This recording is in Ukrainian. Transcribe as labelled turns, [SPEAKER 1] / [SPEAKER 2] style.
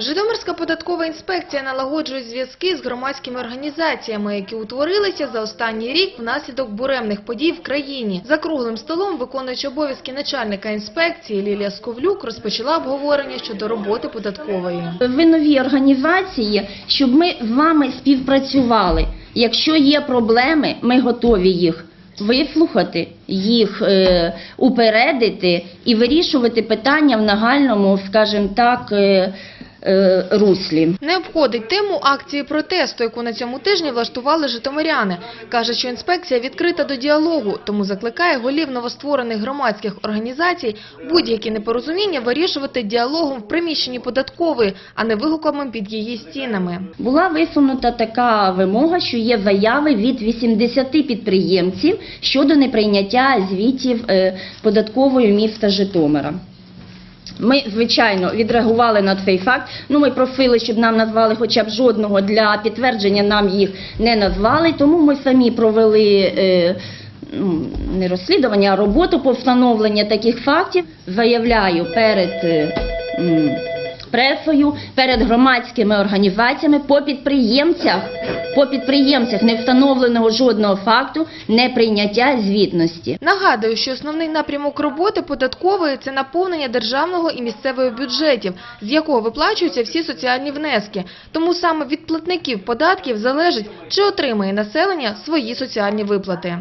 [SPEAKER 1] Житомирська податкова інспекція налагоджує зв'язки з громадськими організаціями, які утворилися за останній рік внаслідок буремних подій в країні. За круглим столом виконуючи обов'язки начальника інспекції Лілія Сковлюк розпочала обговорення щодо роботи податкової.
[SPEAKER 2] Ви нові організації, щоб ми з вами співпрацювали. Якщо є проблеми, ми готові їх вислухати, їх е, упередити і вирішувати питання в нагальному, скажімо так, е, руслі.
[SPEAKER 1] Не обходить тему акції протесту, яку на цьому тижні влаштували житомиряни. Каже, що інспекція відкрита до діалогу, тому закликає голів новостворених громадських організацій будь-які непорозуміння вирішувати діалогом в приміщенні податкової, а не вигуками під її стінами.
[SPEAKER 2] Була висунута така вимога, що є заяви від 80 підприємців щодо неприйняття звітів е, податкової міста Житомира. Ми, звичайно, відреагували на цей факт. Ну, ми просили, щоб нам назвали хоча б жодного для підтвердження, нам їх не назвали, тому ми самі провели. Е, ну, не розслідування, а роботу по встановленню таких фактів. Заявляю перед е, пресою, перед громадськими організаціями по підприємцях, по підприємцях не встановленого жодного факту неприйняття звітності.
[SPEAKER 1] Нагадую, що основний напрямок роботи податкової – це наповнення державного і місцевого бюджетів, з якого виплачуються всі соціальні внески. Тому саме від платників податків залежить, чи отримає населення свої соціальні виплати.